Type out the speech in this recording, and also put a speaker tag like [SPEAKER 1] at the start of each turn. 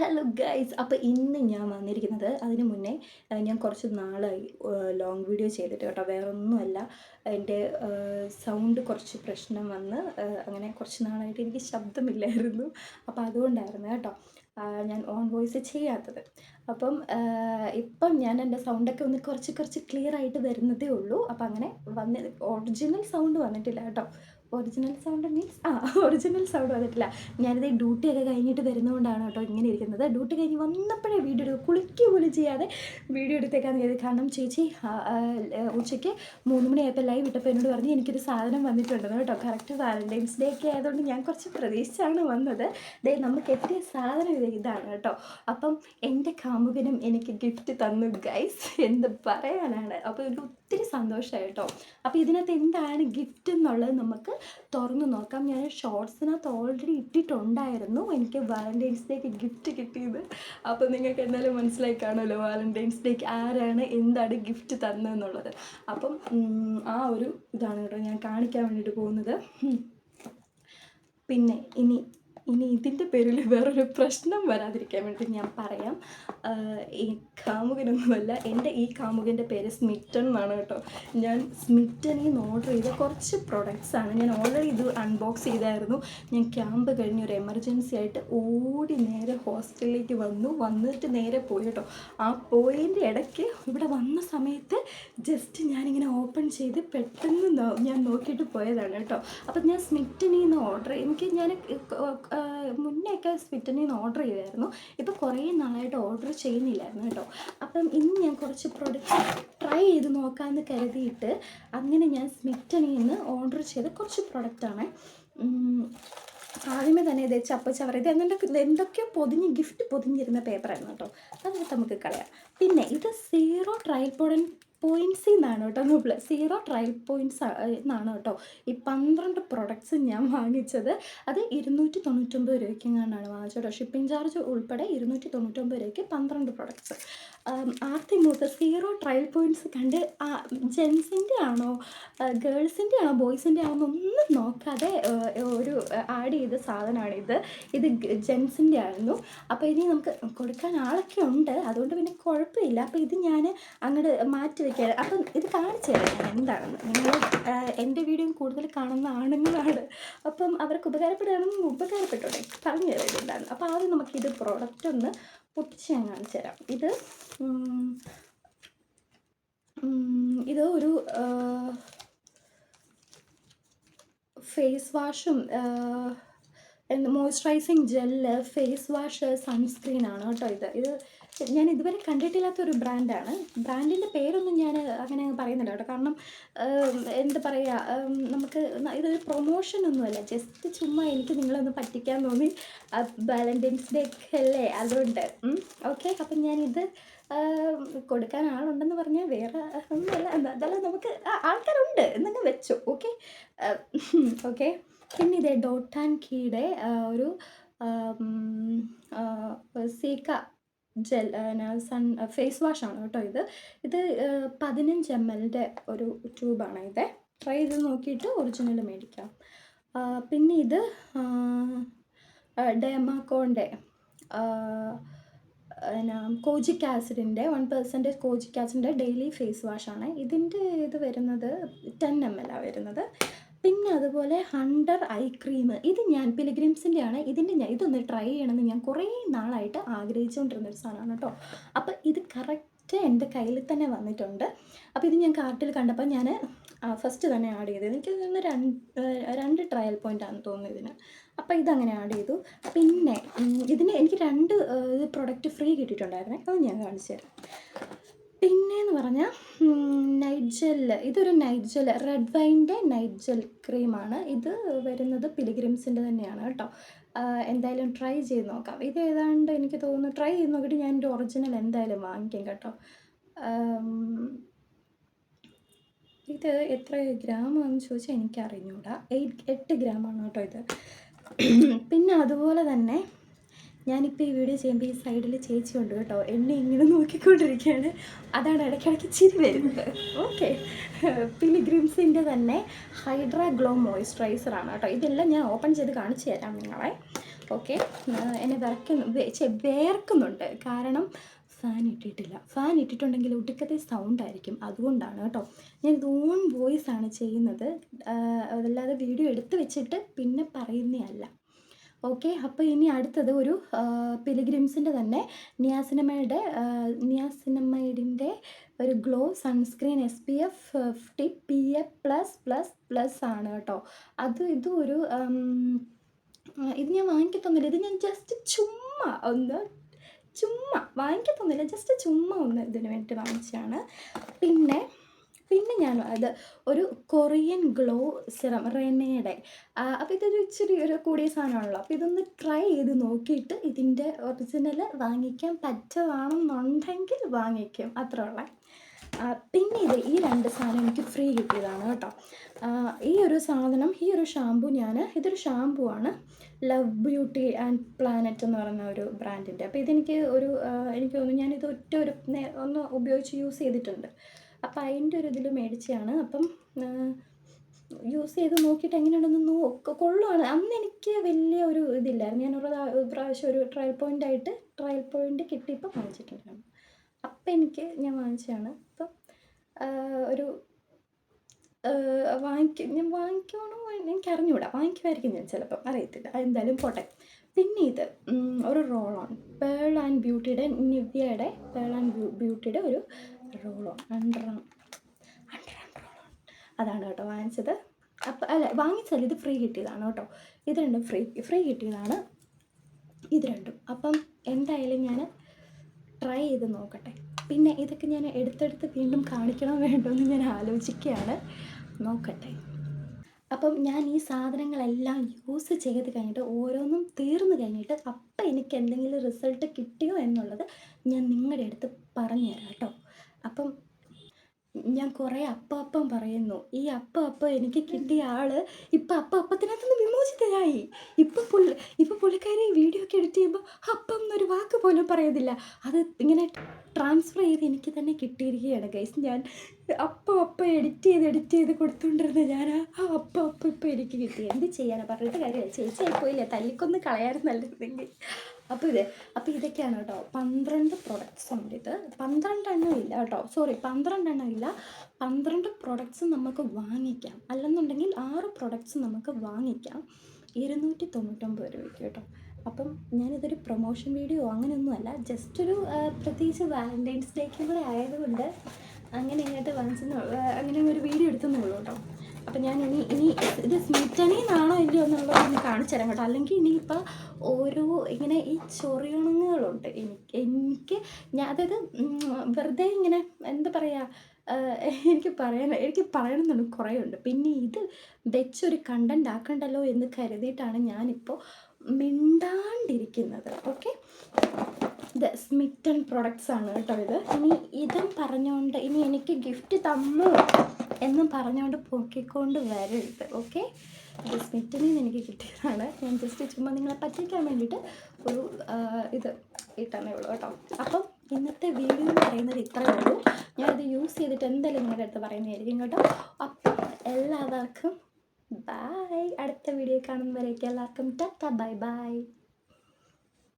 [SPEAKER 1] Hello guys അപ്പോൾ ഇന്ന് ഞാൻ വന്നിരിക്കുന്നത് അതിന് മുന്നേ ഞാൻ കുറച്ച് നാളായി ലോങ് വീഡിയോ ചെയ്തിട്ട് കേട്ടോ. വേറെ ഒന്നുമല്ല എന്റെ സൗണ്ട് കുറച്ച് പ്രശ്നം വന്ന് അങ്ങനെ കുറച്ച് നാളായിട്ട് എനിക്ക് ശബ്ദമില്ലായിരുന്നു. അപ്പോൾ അതുകൊണ്ടായിരുന്നു കേട്ടോ ഞാൻ ഓൺ വോയിസ് ചെയ്യാത്തത്. അപ്പം ഇപ്പം ഞാൻ എന്റെ സൗണ്ടൊക്കെ ഒന്ന് കുറച്ച് കുറച്ച് ക്ലിയർ ആയിട്ട് വരുന്നതേ ഉള്ളൂ. അപ്പം അങ്ങനെ വന്ന് ഒറിജിനൽ സൗണ്ട് വന്നിട്ടില്ല കേട്ടോ. ഒറിജിനൽ സൗണ്ട് മീൻസ് ആ ഒറിജിനൽ സൗണ്ട് വന്നിട്ടില്ല. ഞാനിത് ഡ്യൂട്ടിയൊക്കെ കഴിഞ്ഞിട്ട് വരുന്നതുകൊണ്ടാണ് കേട്ടോ ഇങ്ങനെ ഇരിക്കുന്നത്. ഡ്യൂട്ടി കഴിഞ്ഞ് വന്നപ്പോഴേ വീഡിയോ എടുക്കും കുളിക്കുക പോലും ചെയ്യാതെ വീഡിയോ എടുത്തേക്കാന്ന് കരുതി. കാരണം ചേച്ചി ഉച്ചയ്ക്ക് മൂന്ന് മണിയായപ്പോൾ ലൈവ് ഇട്ടപ്പോൾ എന്നോട് പറഞ്ഞ് എനിക്കൊരു സാധനം വന്നിട്ടുണ്ടെന്ന് കേട്ടോ. കറക്റ്റ് വാലന്റൈൻസ് ഡേ ഒക്കെ ആയതുകൊണ്ട് ഞാൻ കുറച്ച് പ്രതീക്ഷിച്ചാണ് വന്നത്. ദേ നമുക്ക് എത്തിയ സാധനം ഇത് ഇതാണ് കേട്ടോ. അപ്പം എന്റെ കാമുകനും എനിക്ക് ഗിഫ്റ്റ് തന്നു ഗൈസ് എന്ത് പറയാനാണ്? അപ്പോൾ എനിക്ക് ഒത്തിരി സന്തോഷമായി കേട്ടോ. അപ്പോൾ ഇതിനകത്ത് എന്താണ് ഗിഫ്റ്റ് എന്നുള്ളത് നമുക്ക് തുറന്നു നോക്കാം. ഞാൻ ഷോർട്സിനകത്ത് ഓൾറെഡി ഇട്ടിട്ടുണ്ടായിരുന്നു. എനിക്ക് വാലന്റൈൻസ് ഡേക്ക് ഗിഫ്റ്റ് കിട്ടിയത്. അപ്പോൾ നിങ്ങൾക്ക് എന്തായാലും മനസ്സിലായി കാണുമല്ലോ വാലന്റൈൻസ് ഡേക്ക് ആരാണ് എന്താണ് ഗിഫ്റ്റ് തന്നതെന്നുള്ളത്. അപ്പം ആ ഒരു ഇതാണ് കേട്ടോ ഞാൻ കാണിക്കാൻ വേണ്ടിയിട്ട് പോകുന്നത്. പിന്നെ ഇനി ഇനി ഇതിന്റെ പേരിൽ വേറൊരു പ്രശ്നം വരാതിരിക്കാൻ വേണ്ടി ഞാൻ പറയാം. ഈ കാമുകനൊന്നുമല്ല എന്റെ ഈ കാമുകന്റെ പേര് സ്മിറ്റൺ എന്നാണ് കേട്ടോ. ഞാൻ സ്മിറ്റനിൽ നിന്ന് ഓർഡർ ചെയ്ത കുറച്ച് പ്രൊഡക്ട്സാണ് ഞാൻ ഓൾറെഡി ഇത് അൺബോക്സ് ചെയ്തായിരുന്നു. ഞാൻ ക്യാമ്പ് കഴിഞ്ഞ് ഒരു എമർജൻസി ആയിട്ട് ഓടി നേരെ ഹോസ്റ്റലിലേക്ക് വന്നു. വന്നിട്ട് നേരെ പോയി കേട്ടോ. ആ പോയിന്റെ ഇടയ്ക്ക് ഇവിടെ വന്ന സമയത്ത് ജസ്റ്റ് ഞാനിങ്ങനെ ഓപ്പൺ ചെയ്ത് പെട്ടെന്ന് ഞാൻ നോക്കിയിട്ട് പോയതാണ് കേട്ടോ. അപ്പം ഞാൻ സ്മിറ്റനിൽ നിന്ന് ഓർഡർ എനിക്ക് ഞാൻ മുന്നേ ഒക്കെ സ്മിറ്റനിൽ നിന്ന് ഓർഡർ ചെയ്തായിരുന്നു ഇപ്പോൾ കുറേ നാളായിട്ട് ഓർഡർ ചെയ്യുന്നില്ലായിരുന്നു കേട്ടോ. അപ്പം ഇന്ന് ഞാൻ കുറച്ച് പ്രൊഡക്റ്റ് ട്രൈ ചെയ്ത് നോക്കാമെന്ന് കരുതിയിട്ട് അങ്ങനെ ഞാൻ സ്മിറ്റനിൽ നിന്ന് ഓർഡർ ചെയ്ത കുറച്ച് പ്രൊഡക്റ്റാണ് ആദ്യമേ തന്നെ ഇത് ചപ്പച്ചവർ ഇത് ഇത് എന്തൊക്കെയോ പൊതിഞ്ഞ് ഗിഫ്റ്റ് പൊതിഞ്ഞിരുന്ന പേപ്പറായിരുന്നു കേട്ടോ. അതൊക്കെ നമുക്ക് കളയാം. പിന്നെ ഇത് സീറോ ട്രയൽ പോഡൻ പോയിന്റ്സിൽ നിന്നാണ് കേട്ടോ പ്ലസ് സീറോ ട്രയൽ പോയിന്റ്സ് എന്നാണ് കേട്ടോ. ഈ പന്ത്രണ്ട് പ്രൊഡക്ട്സ് ഞാൻ വാങ്ങിച്ചത്. അത് ഇരുന്നൂറ്റി തൊണ്ണൂറ്റൊമ്പത് രൂപയ്ക്ക് എങ്ങാണ്ടാണ് വാങ്ങിച്ചത് കേട്ടോ. ഷിപ്പിംഗ് ചാർജ് ഉൾപ്പെടെ ഇരുന്നൂറ്റി തൊണ്ണൂറ്റൊമ്പത് രൂപയ്ക്ക് പന്ത്രണ്ട് പ്രൊഡക്ട്സ് ആർത്തി മൂത്ത് സീറോ ട്രയൽ പോയിന്റ്സ് കണ്ട് ജെൻസിന്റെ ആണോ ഗേൾസിന്റെ ആണോ ബോയ്സിന്റെ ആണോ ഒന്നും നോക്കാതെ ഒരു ആഡ് ചെയ്ത സാധനമാണ് ഇത്. ഇത് ജെൻസിന്റെ ആയിരുന്നു. അപ്പോൾ ഇനി നമുക്ക് കൊടുക്കാൻ ആളൊക്കെ ഉണ്ട്. അതുകൊണ്ട് പിന്നെ കുഴപ്പമില്ല. അപ്പോൾ ഇത് ഞാൻ അങ്ങോട്ട് മാറ്റി വെക്കാൻ അപ്പം ഇത് കാണിച്ചു തരാം എന്താണെന്ന്. നിങ്ങൾ എന്റെ വീഡിയോ കൂടുതൽ കാണുന്ന ആണുങ്ങളാണ്. അപ്പം അവർക്ക് ഉപകാരപ്പെടുകയാണെങ്കിൽ ഉപകാരപ്പെട്ടോട്ടെ? പറഞ്ഞു തരാം ഇതെന്താണ്. അപ്പോൾ ആദ്യം നമുക്ക് ഇത് പ്രോഡക്റ്റ് ഒന്ന് പൊട്ടിച്ച് ഞാൻ കാണിച്ചു തരാം. ഇത് ഇത് ഒരു face വാഷും moisturising gel face wash sunscreen ആണ് കേട്ടോ ഇത്. ഇത് ഞാൻ ഇതുവരെ കണ്ടിട്ടില്ലാത്ത ഒരു ബ്രാൻഡാണ് ബ്രാൻഡിന്റെ പേരൊന്നും ഞാൻ അങ്ങനെ പറയുന്നില്ല കേട്ടോ. കാരണം എന്ത് പറയുക നമുക്ക് ഇതൊരു പ്രൊമോഷൻ ഒന്നുമല്ല. ജസ്റ്റ് ചുമ്മാ എനിക്ക് നിങ്ങളൊന്ന് പറ്റിക്കാൻ തോന്നി. വാലന്റൈൻസ് ഡേ അല്ലേ? അതുകൊണ്ട് ഓക്കെ അപ്പം ഞാനിത് കൊടുക്കാൻ ആളുണ്ടെന്ന് പറഞ്ഞാൽ വേറെ ഒന്നുമല്ല. അതല്ല നമുക്ക് ആൾക്കാരുണ്ട് എന്നങ്ങ് വെച്ചു. ഓക്കെ ഓക്കെ പിന്നെ ഇതേ ഡോട്ട് ആൻഡ് കീയുടെ ഒരു സീക്ക ജെൽ സൺ ഫേസ് വാഷാണ് കേട്ടോ ഇത്. ഇത് പതിനഞ്ച് എം എല്ലിന്റെ ഒരു ട്യൂബാണ് ഇത്. ട്രൈ ചെയ്ത് നോക്കിയിട്ട് ഒറിജിനൽ മേടിക്കാം. പിന്നെ ഇത് ഡെമാക്കോന്റെ എന്നാ കോജിക് ആസിഡിന്റെ വൺ പെർസെന്റേജ് കോജിക് ആസിഡിന്റെ ഡെയിലി ഫേസ് വാഷാണ്. ഇതിന്റെ ഇത് വരുന്നത് ടെൻ എം ആണ് വരുന്നത്. പിന്നെ അതുപോലെ ഹണ്ടർ ഐ ക്രീം. ഇത് ഞാൻ പിലിഗ്രിംസിന്റെ ആണ് ഇതിന്റെ ഞാൻ ഇതൊന്ന് ട്രൈ ചെയ്യണമെന്ന് ഞാൻ കുറേ നാളായിട്ട് ആഗ്രഹിച്ചുകൊണ്ടിരുന്ന ഒരു സാധനമാണ് കേട്ടോ. അപ്പോൾ ഇത് കറക്റ്റ് എന്റെ കയ്യിൽ തന്നെ വന്നിട്ടുണ്ട്. അപ്പോൾ ഇത് ഞാൻ കാർട്ടിൽ കണ്ടപ്പോൾ ഞാൻ ഫസ്റ്റ് തന്നെ ആഡ് ചെയ്തത് എനിക്ക് തോന്നുന്നു രണ്ട് രണ്ട് ട്രയൽ പോയിന്റ് ആണെന്ന് തോന്നുന്നു ഇതിന്. അപ്പോൾ ഇതങ്ങനെ ആഡ് ചെയ്തു. പിന്നെ ഇതിന് എനിക്ക് രണ്ട് പ്രൊഡക്റ്റ് ഫ്രീ കിട്ടിയിട്ടുണ്ടായിരുന്നേ. അത് ഞാൻ കാണിച്ചു തരാം. പിന്നെയെന്ന് പറഞ്ഞാൽ നൈറ്റ് ജെല്ല് ഇതൊരു നൈറ്റ് ജെൽ റെഡ് വൈന്റെ നൈറ്റ് ജെൽ ക്രീമാണ് ഇത് വരുന്നത് പിലിഗ്രിംസിന്റെ തന്നെയാണ് കേട്ടോ. എന്തായാലും ട്രൈ ചെയ്ത് നോക്കാം. ഇത് ഏതാണ്ട് എനിക്ക് തോന്നുന്നു ട്രൈ ചെയ്ത് നോക്കിയിട്ട് ഞാൻ എന്റെ ഒറിജിനൽ എന്തായാലും വാങ്ങിക്കും കേട്ടോ. ഇത് എത്ര ഗ്രാമാണെന്ന് ചോദിച്ചാൽ എനിക്കറിഞ്ഞൂടാ. എയ്റ്റ് എട്ട് ഗ്രാമാണ് കേട്ടോ ഇത്. പിന്നെ അതുപോലെ തന്നെ ഞാനിപ്പോൾ ഈ വീഡിയോ ചെയ്യുമ്പോൾ ഈ സൈഡിൽ ചേച്ചി ഉണ്ട് കേട്ടോ. എന്നെ ഇങ്ങനെ നോക്കിക്കൊണ്ടിരിക്കുകയാണ്. അതാണ് ഇടയ്ക്കിടയ്ക്ക് ചിരി വരുന്നത്. ഓക്കെ. പിലിഗ്രിംസിന്റെ തന്നെ ഹൈഡ്രാ ഗ്ലോ മോയ്സ്ചറൈസറാണ് കേട്ടോ. ഇതെല്ലാം ഞാൻ ഓപ്പൺ ചെയ്ത് കാണിച്ചു തരാം നിങ്ങളെ. ഓക്കെ. എന്നെ വിറക്കുന്നു വേർക്കുന്നുണ്ട്. കാരണം ഫാൻ ഇട്ടിട്ടില്ല. ഫാൻ ഇട്ടിട്ടുണ്ടെങ്കിൽ ഒടുക്കത്തെ സൗണ്ട് ആയിരിക്കും. അതുകൊണ്ടാണ് കേട്ടോ. ഞാൻ ഓൺ വോയിസ് ആണ് ചെയ്യുന്നത്. അതല്ലാതെ വീഡിയോ എടുത്ത് വെച്ചിട്ട് പിന്നെ പറയുന്നതല്ല ഓക്കെ അപ്പോൾ ഇനി അടുത്തത് ഒരു പിലിഗ്രിംസിന്റെ തന്നെ നിയാസിനമയുടെ നിയാസിനമൈഡിന്റെ ഒരു glow sunscreen S P F fifty P A plus plus plus ആണ് കേട്ടോ. അത് ഇതും ഒരു ഇത് ഞാൻ വാങ്ങിക്കത്തൊന്നുമില്ല. ഇത് ഞാൻ ജസ്റ്റ് ചുമ്മാ ഒന്ന് ചുമ്മാ വാങ്ങിക്കത്തൊന്നുമില്ല. ജസ്റ്റ് ചുമ്മാ ഒന്ന് ഇതിന് വേണ്ടി വാങ്ങിച്ചതാണ്. പിന്നെ പിന്നെ ഞാൻ അത് ഒരു കൊറിയൻ ഗ്ലോ സിറം റെനയുടെ അപ്പോൾ ഇതൊരു ഇച്ചിരി ഒരു കൂടിയ സാധനമാണല്ലോ. അപ്പോൾ ഇതൊന്ന് ട്രൈ ചെയ്ത് നോക്കിയിട്ട് ഇതിന്റെ ഒറിജിനൽ വാങ്ങിക്കാൻ പറ്റുകയാണെന്നുണ്ടെങ്കിൽ വാങ്ങിക്കും. അത്ര ഉള്ള. പിന്നെ ഇത് ഈ രണ്ട് സാധനം എനിക്ക് ഫ്രീ കിട്ടിയതാണ് കേട്ടോ. ഈ ഒരു സാധനം ഈ ഒരു ഷാമ്പു ഞാൻ ഇതൊരു ഷാമ്പു ആണ് ലവ് ബ്യൂട്ടി ആൻഡ് പ്ലാനറ്റ് എന്ന് പറയുന്ന ഒരു ബ്രാൻഡിന്റെ. അപ്പോൾ ഇതെനിക്ക് ഒരു എനിക്ക് തോന്നുന്നു ഞാനിത് ഒറ്റ ഒരു ഒന്ന് ഉപയോഗിച്ച് യൂസ് ചെയ്തിട്ടുണ്ട്. അപ്പോൾ അതിന്റെ ഒരു ഇതിൽ മേടിച്ചതാണ് അപ്പം യൂസ് ചെയ്ത് നോക്കിയിട്ട് എങ്ങനെയുണ്ടെന്ന് നോക്ക കൊള്ളുവാണ് അന്ന് എനിക്ക് വലിയ ഒരു ഇതില്ലായിരുന്നു. ഞാൻ ഒരു പ്രാ- ഒരു പ്രാവശ്യം ഒരു ട്രയൽ പോയിന്റ് ആയിട്ട് ട്രയൽ പോയിന്റ് കിട്ടിയപ്പോൾ വാങ്ങിച്ചിട്ടുണ്ടായിരുന്നു. അപ്പം എനിക്ക് ഞാൻ വാങ്ങിച്ചതാണ്. അപ്പം ഒരു വാങ്ങിക്കും ഞാൻ വാങ്ങിക്കണോ എനിക്ക് അറിഞ്ഞുകൂടാ വാങ്ങിക്കുമായിരിക്കും ഞാൻ ചിലപ്പം. അറിയത്തില്ല. എന്തായാലും പോട്ടെ. പിന്നെ ഇത് ഒരു റോളോൺ പേൾ ആൻഡ് ബ്യൂട്ടിയുടെ നിവ്യയുടെ പേൾ ആൻഡ് ബ്യൂട്ടിയുടെ ഒരു അണ്ടർ റോളോൺ അതാണ് കേട്ടോ വാങ്ങിച്ചത്. അപ്പം അല്ല വാങ്ങിച്ചല്ല ഇത് ഫ്രീ കിട്ടിയതാണ് കേട്ടോ. ഇത് രണ്ടും ഫ്രീ ഫ്രീ കിട്ടിയതാണ്. ഇത് രണ്ടും. അപ്പം എന്തായാലും ഞാൻ ട്രൈ ചെയ്ത് നോക്കട്ടെ. പിന്നെ ഇതൊക്കെ ഞാൻ എടുത്തെടുത്ത് വീണ്ടും കാണിക്കണം വേണ്ടോ എന്ന് ഞാൻ ആലോചിക്കുകയാണ്. നോക്കട്ടെ. അപ്പം ഞാൻ ഈ സാധനങ്ങളെല്ലാം യൂസ് ചെയ്ത് കഴിഞ്ഞിട്ട് ഓരോന്നും തീർന്നു കഴിഞ്ഞിട്ട് അപ്പം എനിക്ക് എന്തെങ്കിലും റിസൾട്ട് കിട്ടിയോ എന്നുള്ളത് ഞാൻ നിങ്ങളുടെ അടുത്ത് പറഞ്ഞുതരാം കേട്ടോ. അപ്പം ഞാൻ കുറേ അപ്പ അപ്പം പറയുന്നു ഈ അപ്പ അപ്പ എനിക്ക് കിട്ടിയ ആൾ ഇപ്പം അപ്പ അപ്പത്തിനകത്തുനിന്ന് വിമോചിതരായി. ഇപ്പം പുള്ളി ഇപ്പം പുള്ളിക്കാരി വീഡിയോ ഒക്കെ എഡിറ്റ് ചെയ്യുമ്പോൾ അപ്പം എന്നൊരു വാക്ക് പോലും പറയുന്നില്ല അത് ഇങ്ങനെ ട്രാൻസ്ഫർ ചെയ്ത് എനിക്ക് തന്നെ കിട്ടിയിരിക്കുകയാണ് ഗൈസ് ഞാൻ അപ്പം അപ്പം എഡിറ്റ് ചെയ്ത് എഡിറ്റ് ചെയ്ത് കൊടുത്തുകൊണ്ടിരുന്ന ഞാൻ ആ അപ്പ അപ്പം ഇപ്പം എനിക്ക് കിട്ടി. എന്ത് ചെയ്യാനാണ് പറഞ്ഞിട്ട് കാര്യമില്ല. ചേച്ചിയായി പോയില്ലേ തല്ലിക്കൊന്ന് കളയാറുന്നല്ലെങ്കിൽ അപ്പോൾ ഇത് അപ്പോൾ ഇതൊക്കെയാണ് കേട്ടോ. പന്ത്രണ്ട് പ്രൊഡക്ട്സ് ഉണ്ട് ഇത്. പന്ത്രണ്ടെണ്ണം ഇല്ല കേട്ടോ. സോറി പന്ത്രണ്ടെണ്ണം ഇല്ല. പന്ത്രണ്ട് പ്രൊഡക്ട്സ് നമുക്ക് വാങ്ങിക്കാം. അല്ലെന്നുണ്ടെങ്കിൽ ആറ് പ്രൊഡക്ട്സ് നമുക്ക് വാങ്ങിക്കാം. ഇരുന്നൂറ്റി തൊണ്ണൂറ്റൊമ്പത് രൂപയ്ക്ക് കേട്ടോ. അപ്പം ഞാനിതൊരു പ്രൊമോഷൻ വീഡിയോ അങ്ങനെയൊന്നുമല്ല. ജസ്റ്റ് ഒരു പ്രത്യേകിച്ച് വാലന്റൈൻസ് ഡേക്ക് കൂടെ ആയതുകൊണ്ട് അങ്ങനെ ഇങ്ങോട്ട് വാങ്ങിച്ചെന്ന് അങ്ങനെ ഒരു വീഡിയോ എടുത്തെന്നുള്ളൂ കേട്ടോ. അപ്പം ഞാൻ ഇനി ഇനി ഇത് സ്മിറ്റണിന്നാണോ ഇല്ലയോ എന്നുള്ളത് ഒന്ന് കാണിച്ചു കേട്ടോ അല്ലെങ്കിൽ ഇനിയിപ്പോൾ ഓരോ ഇങ്ങനെ ഈ ചൊറിയണങ്ങളുണ്ട് എനിക്ക് എനിക്ക് ഞാൻ അതായത് വെറുതെ ഇങ്ങനെ എന്താ പറയുക എനിക്ക് പറയാൻ എനിക്ക് പറയണമെന്നുണ്ട് കുറേ ഉണ്ട്. പിന്നെ ഇത് വെച്ചൊരു കണ്ടന്റ് ആക്കണ്ടല്ലോ എന്ന് കരുതിയിട്ടാണ് ഞാനിപ്പോൾ മിണ്ടാണ്ടിരിക്കുന്നത്. ഓക്കെ? ഇത് സ്മിറ്റൺ പ്രൊഡക്ട്സ് ആണ് കേട്ടോ ഇത്. ഇനി ഇതും പറഞ്ഞുകൊണ്ട് ഇനി എനിക്ക് ഗിഫ്റ്റ് തന്നു എന്നും പറഞ്ഞുകൊണ്ട് പൊക്കിക്കൊണ്ട് വരരുത്. ഓക്കെ? ഇത് സ്മിറ്റണിൽ നിന്ന് എനിക്ക് കിട്ടിയതാണ്. ഞാൻ ജസ്റ്റ് ചുമ്മാ നിങ്ങളെ പറ്റിക്കാൻ വേണ്ടിയിട്ട് ഒരു ഇത് ഇട്ടാണേ ഉള്ളൂ കേട്ടോ. അപ്പം ഇന്നത്തെ വീഡിയോ എന്ന് പറയുന്നത് ഇത്രയേ ഉള്ളൂ. ഞാനിത് യൂസ് ചെയ്തിട്ട് എന്തായാലും നിങ്ങളുടെ അടുത്ത് പറയുന്നതായിരിക്കും കേട്ടോ. അപ്പം എല്ലാവർക്കും ബായ് അടുത്ത വീഡിയോ കാണുന്നവരേക്ക് എല്ലാവർക്കും ടാറ്റ ബൈ ബൈ.